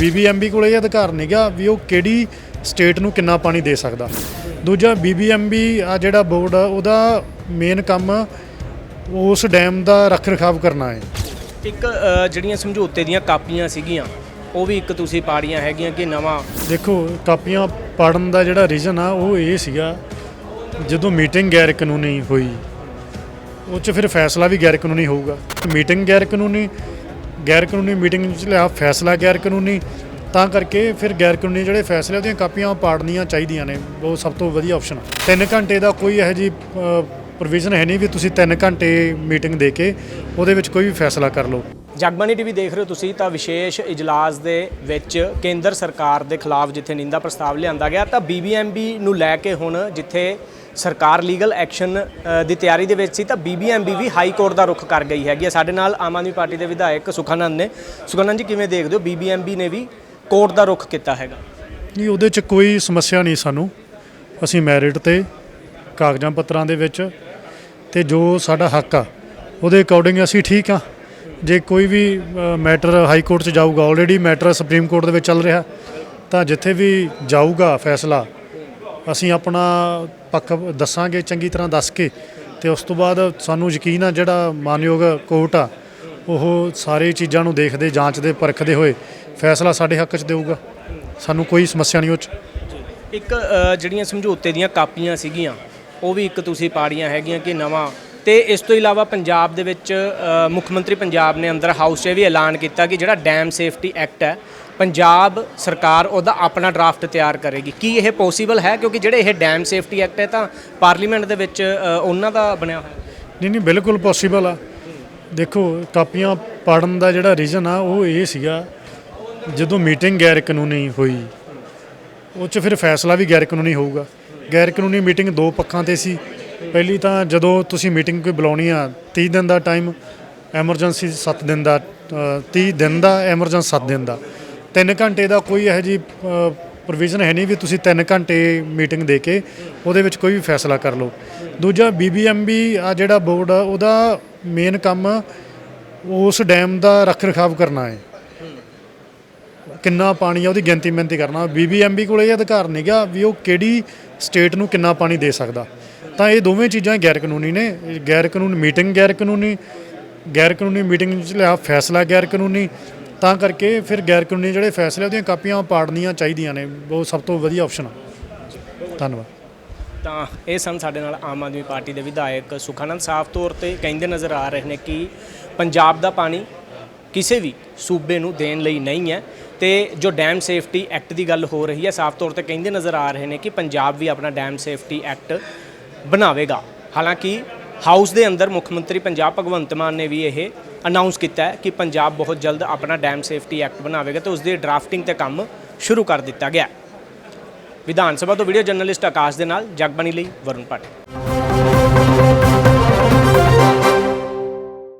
BBMB ਕੋਲ ਇਹ ਅਧਿਕਾਰ ਨਹੀਂਗਾ ਵੀ ਉਹ ਕਿਹੜੀ ਸਟੇਟ ਨੂੰ ਕਿੰਨਾ ਪਾਣੀ ਦੇ ਸਕਦਾ। ਦੂਜਾ ਬੀਬੀਐਮਬੀ ਆ ਜਿਹੜਾ ਬੋਰਡ ਆ ਉਹਦਾ ਮੇਨ ਕੰਮ ਉਸ ਡੈਮ ਦਾ ਰੱਖ ਰਖਾਵ ਕਰਨਾ ਹੈ। ਇੱਕ ਅ, ਜਿਹੜੀਆਂ ਸਮਝੌਤੇ ਦੀਆਂ ਕਾਪੀਆਂ ਸੀਗੀਆਂ ਉਹ ਵੀ ਇੱਕ ਤੁਸੀਂ ਪਾੜੀਆਂ ਹੈਗੀਆਂ ਕਿ ਨਵਾਂ? ਦੇਖੋ ਕਾਪੀਆਂ ਪੜਨ ਦਾ ਜਿਹੜਾ ਰੀਜ਼ਨ ਆ ਉਹ ਇਹ ਸੀਗਾ ਜਦੋਂ ਮੀਟਿੰਗ ਗੈਰ ਕਾਨੂੰਨੀ ਹੋਈ ਉਹ 'ਚ ਫਿਰ ਫੈਸਲਾ ਵੀ ਗੈਰ ਕਾਨੂੰਨੀ ਹੋਊਗਾ। ਮੀਟਿੰਗ ਗੈਰ ਕਾਨੂੰਨੀ ਗੈਰ ਕਾਨੂੰਨੀ ਮੀਟਿੰਗ 'ਚ ਲਿਆ, ਫੈਸਲਾ ਗੈਰ ਕਾਨੂੰਨੀ ਤਾਂ ਕਰਕੇ ਫਿਰ ਗੈਰ ਕਾਨੂੰਨੀ ਜਿਹੜੇ ਫੈਸਲੇ ਉਹਦੀਆਂ ਕਾਪੀਆਂ ਪਾੜਨੀਆਂ ਚਾਹੀਦੀਆਂ ਨੇ। ਉਹ ਸਭ ਤੋਂ ਵਧੀਆ ਆਪਸ਼ਨ ਆ। 3 ਘੰਟੇ ਦਾ ਕੋਈ ਇਹੋ ਜੀ ਪ੍ਰੋਵੀਜ਼ਨ ਹੈ ਨਹੀਂ ਵੀ ਤੁਸੀਂ 3 ਘੰਟੇ ਮੀਟਿੰਗ ਦੇ ਕੇ ਉਹਦੇ ਵਿੱਚ ਕੋਈ ਵੀ ਫੈਸਲਾ ਕਰ ਲਓ। ਜਗਬਾਣੀ ਟੀਵੀ ਦੇਖ ਰਹੇ ਹੋ ਤੁਸੀਂ ਤਾਂ ਵਿਸ਼ੇਸ਼ ਇਜਲਾਸ ਦੇ ਵਿੱਚ ਕੇਂਦਰ ਸਰਕਾਰ ਦੇ ਖਿਲਾਫ ਜਿੱਥੇ ਨਿੰਦਾ ਪ੍ਰਸਤਾਵ ਲਿਆਂਦਾ ਗਿਆ ਤਾਂ ਬੀਬੀਐਮਬੀ ਨੂੰ ਲੈ ਕੇ ਹੁਣ ਜਿੱਥੇ ਸਰਕਾਰ ਲੀਗਲ ਐਕਸ਼ਨ ਦੀ ਤਿਆਰੀ ਦੇ ਵਿੱਚ ਸੀ, ਤਾਂ ਬੀਬੀਐਮਬੀ ਵੀ ਹਾਈ ਕੋਰਟ ਦਾ ਰੁਖ ਕਰ ਗਈ ਹੈਗੀ ਹੈ। ਸਾਡੇ ਨਾਲ ਆਮ ਆਦਮੀ ਪਾਰਟੀ ਦੇ ਵਿਧਾਇਕ ਸੁਖਾਨੰਦ ਨੇ। ਸੁਖਾਨੰਦ ਜੀ, ਕਿਵੇਂ ਦੇਖਦੇ ਹੋ? ਬੀਬੀਐਮਬੀ ਨੇ ਵੀ ਕੋਰਟ ਦਾ ਰੁਖ ਕੀਤਾ ਹੈਗਾ। ਨਹੀਂ, ਉਹਦੇ 'ਚ ਕੋਈ ਸਮੱਸਿਆ ਨਹੀਂ ਸਾਨੂੰ। ਅਸੀਂ ਮੈਰਿਟ ਤੇ, ਕਾਗਜ਼ਾਂ ਪੱਤਰਾਂ ਦੇ ਵਿੱਚ ਤੇ ਜੋ ਸਾਡਾ ਹੱਕ ਆ, ਉਹਦੇ ਅਕੋਰਡਿੰਗ ਅਸੀਂ ਠੀਕ ਆ। ਜੇ ਕੋਈ ਵੀ ਮੈਟਰ ਹਾਈ ਕੋਰਟ 'ਚ ਜਾਊਗਾ ਆਲਰੇਡੀ ਮੈਟਰ ਸੁਪਰੀਮ ਕੋਰਟ ਦੇ ਵਿੱਚ ਚੱਲ ਰਿਹਾ, ਤਾਂ ਜਿੱਥੇ ਵੀ ਜਾਊਗਾ ਫੈਸਲਾ, ਅਸੀਂ ਆਪਣਾ ਪੱਖ ਦੱਸਾਂਗੇ, ਚੰਗੀ ਤਰ੍ਹਾਂ ਦੱਸ ਕੇ ਤੇ ਉਸ ਤੋਂ ਬਾਅਦ ਸਾਨੂੰ ਯਕੀਨ ਆ ਜਿਹੜਾ ਮਾਨਯੋਗ ਕੋਰਟ ਆ, ਉਹ ਸਾਰੇ ਚੀਜ਼ਾਂ ਨੂੰ ਦੇਖਦੇ, ਜਾਂਚਦੇ, ਪਰਖਦੇ ਹੋਏ ਫੈਸਲਾ ਸਾਡੇ ਹੱਕ 'ਚ ਦੇਊਗਾ। ਸਾਨੂੰ ਕੋਈ ਸਮੱਸਿਆ ਨਹੀਂ ਉਹ 'ਚ। ਇੱਕ ਜਿਹੜੀਆਂ ਸਮਝੌਤੇ ਦੀਆਂ ਕਾਪੀਆਂ ਸੀਗੀਆਂ, ਉਹ ਵੀ ਇੱਕ ਤੁਸੀਂ ਪਾੜੀਆਂ ਹੈਗੀਆਂ ਕਿ ਨਵਾਂ ਤੇ ਇਸ ਤੋਂ ਇਲਾਵਾ ਪੰਜਾਬ ਦੇ ਵਿੱਚ ਮੁੱਖ ਮੰਤਰੀ ਪੰਜਾਬ ਨੇ ਅੰਦਰ ਹਾਊਸ 'ਚ ਵੀ ਐਲਾਨ ਕੀਤਾ ਕਿ ਜਿਹੜਾ ਡੈਮ ਸੇਫਟੀ ਐਕਟ ਹੈ, ਪੰਜਾਬ ਸਰਕਾਰ ਉਹਦਾ ਆਪਣਾ ਡਰਾਫਟ ਤਿਆਰ ਕਰੇਗੀ। ਕੀ ਇਹ ਪੋਸੀਬਲ ਹੈ? ਕਿਉਂਕਿ ਜਿਹੜੇ ਇਹ ਡੈਮ ਸੇਫਟੀ ਐਕਟ ਹੈ ਤਾਂ ਪਾਰਲੀਮੈਂਟ ਦੇ ਵਿੱਚ ਉਹਨਾਂ ਦਾ ਬਣਿਆ ਹੋਇਆ। ਨਹੀਂ ਨਹੀਂ, ਬਿਲਕੁਲ ਪੋਸੀਬਲ ਆ। ਦੇਖੋ, ਕਾਪੀਆਂ ਪੜਨ ਦਾ ਜਿਹੜਾ ਰੀਜ਼ਨ ਆ, ਉਹ ਇਹ ਸੀਗਾ, ਜਦੋਂ ਮੀਟਿੰਗ ਗੈਰ ਕਾਨੂੰਨੀ ਹੋਈ, ਉਹ 'ਚ ਫਿਰ ਫੈਸਲਾ ਵੀ ਗੈਰ ਕਾਨੂੰਨੀ ਹੋਊਗਾ। ਗੈਰ ਕਾਨੂੰਨੀ ਮੀਟਿੰਗ ਦੋ ਪੱਖਾਂ ਤੇ ਸੀ। ਪਹਿਲੀ ਤਾਂ ਜਦੋਂ ਤੁਸੀਂ ਮੀਟਿੰਗ ਕੋਈ ਬੁਲਾਉਣੀ ਆ 30 ਦਿਨ ਦਾ ਟਾਈਮ ਐਮਰਜੈਂਸੀ 7 ਦਿਨ ਦਾ ਅ, 30 ਦਿਨ ਦਾ ਐਮਰਜੈਂਸੀ 7 ਦਿਨ ਦਾ। 3 ਘੰਟੇ ਦਾ ਕੋਈ ਇਹੋ ਜੀ ਪ੍ਰੋਵੀਜ਼ਨ ਹੈ ਨਹੀਂ ਵੀ ਤੁਸੀਂ 3 ਘੰਟੇ ਮੀਟਿੰਗ ਦੇ ਕੇ ਉਹਦੇ ਵਿੱਚ ਕੋਈ ਵੀ ਫੈਸਲਾ ਕਰ ਲਓ। ਦੂਜਾ ਬੀਬੀਐਮਬੀ ਆ ਜਿਹੜਾ ਬੋਰਡ ਆ ਉਹਦਾ ਮੇਨ ਕੰਮ ਉਸ ਡੈਮ ਦਾ ਰੱਖ ਰਖਾਵ ਕਰਨਾ ਹੈ। ਕਿੰਨਾ ਪਾਣੀ ਆ ਉਹਦੀ ਗਿਣਤੀ ਮਿਹਨਤੀ ਕਰਨਾ ਬੀਬੀਐਮਬੀ ਕੋਲ ਇਹ ਅਧਿਕਾਰ ਨਹੀਂਗਾ ਵੀ ਉਹ ਕਿਹੜੀ ਸਟੇਟ ਨੂੰ ਕਿੰਨਾ ਪਾਣੀ ਦੇ ਸਕਦਾ। ਤਾਂ ਇਹ ਦੋਵੇਂ ਚੀਜ਼ਾਂ ਗੈਰ ਕਾਨੂੰਨੀ ਨੇ। ਗੈਰ ਕਾਨੂੰਨ ਮੀਟਿੰਗ ਗੈਰ ਕਾਨੂੰਨੀ ਗੈਰ ਕਾਨੂੰਨੀ ਮੀਟਿੰਗ 'ਚ ਲਿਆ ਫੈਸਲਾ ਗੈਰ ਕਾਨੂੰਨੀ ਤਾਂ ਕਰਕੇ ਫਿਰ ਗੈਰ ਕਾਨੂੰਨੀ ਜਿਹੜੇ ਫੈਸਲੇ ਉਹਦੀਆਂ ਕਾਪੀਆਂ ਪਾੜਨੀਆਂ ਚਾਹੀਦੀਆਂ ਨੇ। ਉਹ ਸਭ ਤੋਂ ਵਧੀਆ ਆਪਸ਼ਨ ਆ। ਧੰਨਵਾਦ। ਤਾਂ ਇਹ ਸਨ ਸਾਡੇ ਨਾਲ ਆਮ ਆਦਮੀ ਪਾਰਟੀ ਦੇ ਵਿਧਾਇਕ ਸੁਖਾਨੰਦ ਸਾਫ਼ ਤੌਰ ਤੇ ਕਹਿੰਦੇ ਨਜ਼ਰ ਆ ਰਹੇ ਨੇ ਕਿ ਪੰਜਾਬ ਦਾ ਪਾਣੀ ਕਿਸੇ ਵੀ ਸੂਬੇ ਨੂੰ ਦੇਣ ਲਈ ਨਹੀਂ ਹੈ ਤੇ ਜੋ ਡੈਮ ਸੇਫਟੀ ਐਕਟ ਦੀ ਗੱਲ ਹੋ ਰਹੀ ਹੈ, ਸਾਫ਼ ਤੌਰ ਤੇ ਕਹਿੰਦੇ ਨਜ਼ਰ ਆ ਰਹੇ ਨੇ ਕਿ ਪੰਜਾਬ ਵੀ ਆਪਣਾ ਡੈਮ ਸੇਫਟੀ ਐਕਟ ਬਣਾਵੇਗਾ। ਹਾਲਾਂਕਿ, ਹਾਊਸ ਦੇ ਅੰਦਰ ਮੁੱਖ ਮੰਤਰੀ ਪੰਜਾਬ ਭਗਵੰਤ ਮਾਨ ਨੇ ਵੀ ਇਹ ਅਨਾਉਂਸ ਕੀਤਾ ਹੈ ਕਿ ਪੰਜਾਬ ਬਹੁਤ ਜਲਦ ਆਪਣਾ ਡੈਮ ਸੇਫਟੀ ਐਕਟ ਬਣਾਵੇਗਾ ਤੇ ਉਸ ਦੀ ਡਰਾਫਟਿੰਗ ਤੇ ਕੰਮ ਸ਼ੁਰੂ ਕਰ ਦਿੱਤਾ ਗਿਆ ਵਿਧਾਨ ਸਭਾ ਤੋਂ ਵੀਡੀਓ ਜਰਨਲਿਸਟ ਆਕਾਸ਼ ਦੇ ਨਾਲ ਜਗਬਾਣੀ ਲਈ ਵਰੁਣ ਭੱਟ